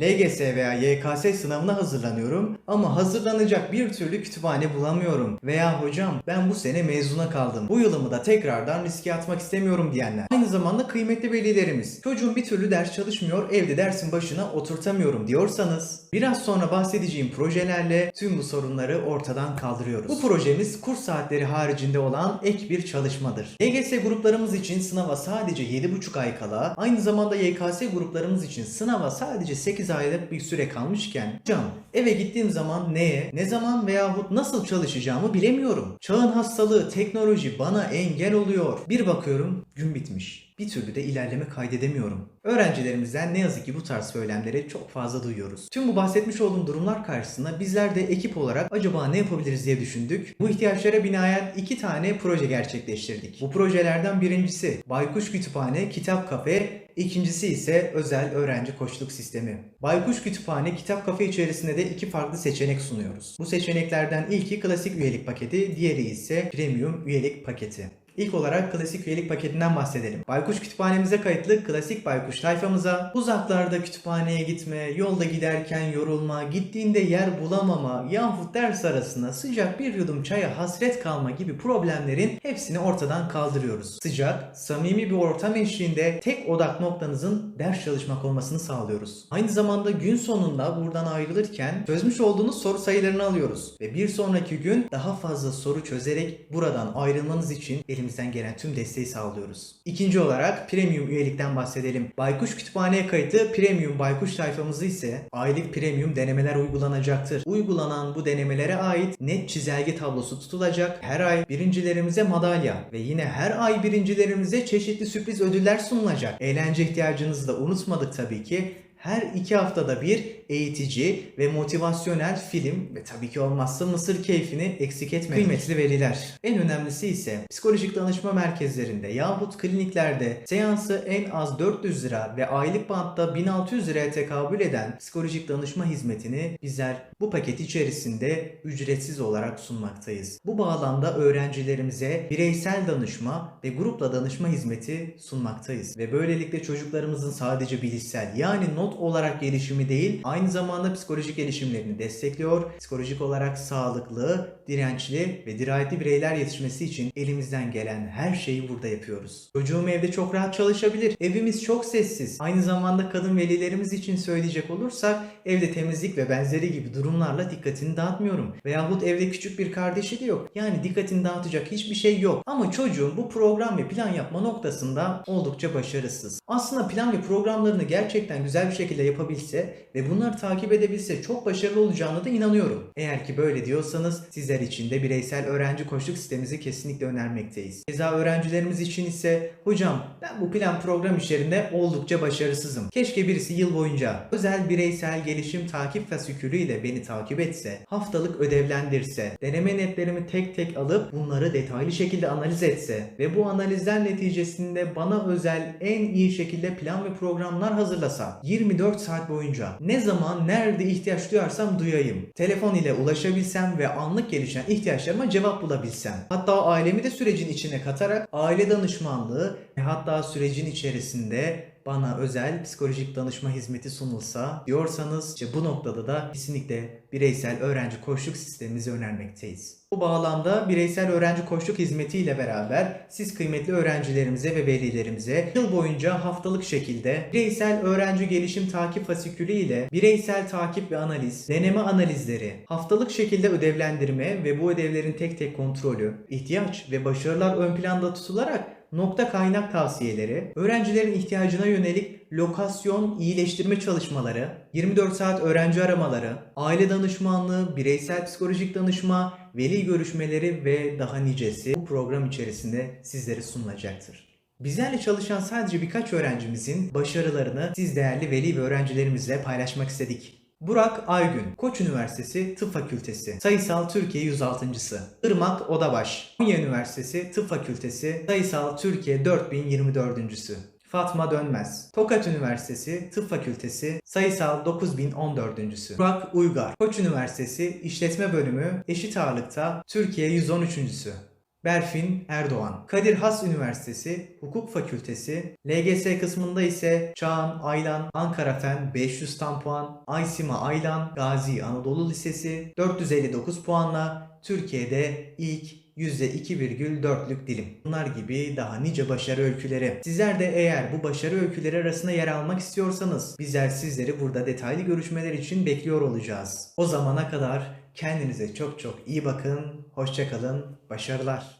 LGS veya YKS sınavına hazırlanıyorum ama hazırlanacak bir türlü kütüphane bulamıyorum. Veya hocam ben bu sene mezuna kaldım. Bu yılımı da tekrardan riske atmak istemiyorum diyenler. Aynı zamanda kıymetli velilerimiz. Çocuğum bir türlü ders çalışmıyor, evde dersin başına oturtamıyorum diyorsanız biraz sonra bahsedeceğim projelerle tüm bu sorunları ortadan kaldırıyoruz. Bu projemiz kurs saatleri haricinde olan ek bir çalışmadır. LGS gruplarımız için sınava sadece 7,5 ay kala, aynı zamanda YKS gruplarımız için sınava sadece 8 aylık bir süre kalmışken hocam eve gittiğim zaman neye, ne zaman veyahut nasıl çalışacağımı bilemiyorum. Çağın hastalığı, teknoloji bana engel oluyor. Bir bakıyorum gün bitmiş. Bir türlü de ilerleme kaydedemiyorum. Öğrencilerimizden ne yazık ki bu tarz söylemleri çok fazla duyuyoruz. Tüm bu bahsetmiş olduğum durumlar karşısında bizler de ekip olarak acaba ne yapabiliriz diye düşündük. Bu ihtiyaçlara binaen iki tane proje gerçekleştirdik. Bu projelerden birincisi Baykuş Kütüphane Kitap Kafe, ikincisi ise özel öğrenci koçluk sistemi. Baykuş Kütüphane Kitap Kafe içerisinde de iki farklı seçenek sunuyoruz. Bu seçeneklerden ilki klasik üyelik paketi, diğeri ise premium üyelik paketi. İlk olarak klasik üyelik paketinden bahsedelim. Baykuş kütüphanemize kayıtlı klasik Baykuş sayfamıza uzaklarda kütüphaneye gitme, yolda giderken yorulma, gittiğinde yer bulamama yahut ders arasında sıcak bir yudum çaya hasret kalma gibi problemlerin hepsini ortadan kaldırıyoruz. Sıcak, samimi bir ortam eşliğinde tek odak noktanızın ders çalışmak olmasını sağlıyoruz. Aynı zamanda gün sonunda buradan ayrılırken çözmüş olduğunuz soru sayılarını alıyoruz ve bir sonraki gün daha fazla soru çözerek buradan ayrılmanız için elimizden gelen tüm desteği sağlıyoruz. İkinci olarak premium üyelikten bahsedelim. Baykuş Kütüphane'ye kayıtlı premium Baykuş sayfamızı ise aylık premium denemeler uygulanacaktır. Uygulanan bu denemelere ait net çizelge tablosu tutulacak. Her ay birincilerimize madalya ve yine her ay birincilerimize çeşitli sürpriz ödüller sunulacak. Eğlence ihtiyacınızı da unutmadık tabii ki her iki haftada bir eğitici ve motivasyonel film ve tabii ki olmazsa mısır keyfini eksik etmeyin. Kıymetli veliler. En önemlisi ise psikolojik danışma merkezlerinde yahut kliniklerde seansı en az 400 lira ve aylık bantta 1600 liraya tekabül eden psikolojik danışma hizmetini bizler bu paket içerisinde ücretsiz olarak sunmaktayız. Bu bağlamda öğrencilerimize bireysel danışma ve grupla danışma hizmeti sunmaktayız. Ve böylelikle çocuklarımızın sadece bilişsel yani not olarak gelişimi değil aynı zamanda psikolojik gelişimlerini destekliyor. Psikolojik olarak sağlıklı, dirençli ve dirayetli bireyler yetişmesi için elimizden gelen her şeyi burada yapıyoruz. Çocuğum evde çok rahat çalışabilir. Evimiz çok sessiz. Aynı zamanda kadın velilerimiz için söyleyecek olursak evde temizlik ve benzeri gibi durumlarla dikkatini dağıtmıyorum. Veyahut evde küçük bir kardeşi de yok. Yani dikkatini dağıtacak hiçbir şey yok. Ama çocuğun bu program ve plan yapma noktasında oldukça başarısız. Aslında plan ve programlarını gerçekten güzel bir şekilde yapabilse ve bunları takip edebilse çok başarılı olacağına da inanıyorum. Eğer ki böyle diyorsanız sizler için de bireysel öğrenci koçluk sistemimizi kesinlikle önermekteyiz. Keza öğrencilerimiz için ise hocam ben bu plan program işlerinde oldukça başarısızım. Keşke birisi yıl boyunca özel bireysel gelişim takip fasikülü ile beni takip etse, haftalık ödevlendirse, deneme netlerimi tek tek alıp bunları detaylı şekilde analiz etse ve bu analizler neticesinde bana özel en iyi şekilde plan ve programlar hazırlasa 24 saat boyunca ne zaman nerede ihtiyaç duyarsam duyayım. Telefon ile ulaşabilsem ve anlık gelişen ihtiyaçlarıma cevap bulabilsem. Hatta ailemi de sürecin içine katarak aile danışmanlığı ve hatta sürecin içerisinde bana özel psikolojik danışma hizmeti sunulsa diyorsanız işte bu noktada da kesinlikle bireysel öğrenci koçluk sistemimizi önermekteyiz. Bu bağlamda bireysel öğrenci koçluk hizmeti ile beraber siz kıymetli öğrencilerimize ve velilerimize yıl boyunca haftalık şekilde bireysel öğrenci gelişim takip fasikülü ile bireysel takip ve analiz, deneme analizleri, haftalık şekilde ödevlendirme ve bu ödevlerin tek tek kontrolü, ihtiyaç ve başarılar ön planda tutularak nokta kaynak tavsiyeleri, öğrencilerin ihtiyacına yönelik lokasyon iyileştirme çalışmaları, 24 saat öğrenci aramaları, aile danışmanlığı, bireysel psikolojik danışma, veli görüşmeleri ve daha nicesi bu program içerisinde sizlere sunulacaktır. Bizlerle çalışan sadece birkaç öğrencimizin başarılarını siz değerli veli ve öğrencilerimizle paylaşmak istedik. Burak Aygün, Koç Üniversitesi Tıp Fakültesi, Sayısal Türkiye 106.sı. Irmak Odabaş, Konya Üniversitesi Tıp Fakültesi, Sayısal Türkiye 4024.sü. Fatma Dönmez, Tokat Üniversitesi Tıp Fakültesi, Sayısal 9014.sü. Burak Uygar, Koç Üniversitesi İşletme Bölümü Eşit Ağırlıkta Türkiye 113.sü. Berfin Erdoğan. Kadir Has Üniversitesi Hukuk Fakültesi. LGS kısmında ise Çağan Aylan Ankara Fen 500 tam puan. Aysima Aylan Gazi Anadolu Lisesi 459 puanla Türkiye'de ilk %2,4'lük dilim. Bunlar gibi daha nice başarı öyküleri. Sizler de eğer bu başarı öyküleri arasında yer almak istiyorsanız bizler sizleri burada detaylı görüşmeler için bekliyor olacağız. O zamana kadar kendinize çok çok iyi bakın. Hoşçakalın. Başarılar.